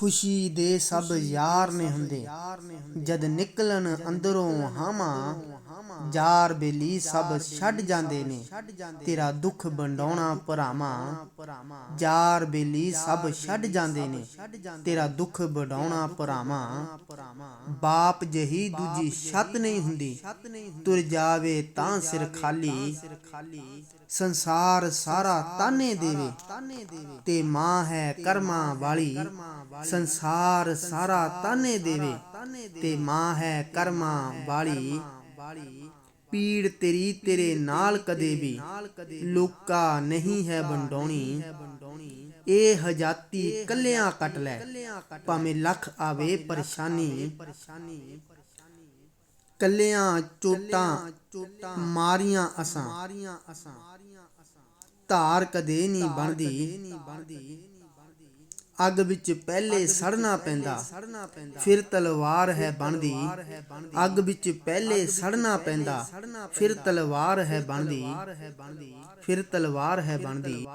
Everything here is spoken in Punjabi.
ਖੁਸ਼ੀ ਦੇ ਸਭ ਯਾਰ ਨੇ ਹੁੰਦੇ। ਜਦ ਨਿਕਲਣ ਅੰਦਰੋਂ ਹਾਵਾਂ ਯਾਰ ਬੇਲੀ ਸਭ ਛੱਡ ਜਾਂਦੇ ਨੇ। ਤੇਰਾ ਦੁੱਖ ਵੰਡਾਉਣਾ ਭਰਾਵਾਂ ਯਾਰ ਬੇਲੀ ਸਭ ਛੱਡ ਜਾਂਦੇ ਨੇ। ਤੇਰਾ ਦੁੱਖ ਵੰਡਾਉਣਾ ਭਰਾਵਾਂ, ਬਾਪ ਜਹੀ ਦੂਜੀ ਛੱਤ ਨਹੀਂ ਹੁੰਦੀ। ਤੁਰ ਜਾਵੇ ਤਾਂ ਸਿਰ ਖਾਲੀ, ਸੰਸਾਰ ਸਾਰਾ ਤਾਨੇ ਦੇਵੇ। ਤੇ ਮਾਂ ਹੈ ਕਰਮਾਂ ਵਾਲੀ ਸੰਸਾਰ ਸਾਰਾ ਤਾਨੇ ਦੇਵੇ ਤੇ ਮਾਂ ਹੈ ਕਰਮਾਂ ਵਾਲੀ। ਪੀੜ ਤੇਰੀ ਤੇਰੇ ਨਾਲ ਕਦੇ ਵੀ ਲੋਕਾ ਨਹੀਂ ਹੈ ਵੰਡਾਉਣੀ। ਇਹ ਹਜਾਤੀ ਕੱਲਿਆਂ ਕੱਟ ਲੈ, ਭਾਵੇਂ ਲੱਖ ਆਵੇ ਪਰੇਸ਼ਾਨੀ। ਕੱਲਿਆਂ ਚੋਟਾਂ ਮਾਰੀਆਂ ਅਸਾਂ। ਧਾਰ ਕਦੇ ਨਹੀਂ ਬਣਦੀ। ਅੱਗ ਵਿੱਚ ਪਹਿਲੇ ਸੜਨਾ ਪੈਂਦਾ। ਫਿਰ ਤਲਵਾਰ ਹੈ ਬਣਦੀ। ਅੱਗ ਵਿੱਚ ਪਹਿਲੇ ਸੜਨਾ ਪੈਂਦਾ। ਫਿਰ ਤਲਵਾਰ ਹੈ ਬਣਦੀ। ਫਿਰ ਤਲਵਾਰ ਹੈ ਬਣਦੀ।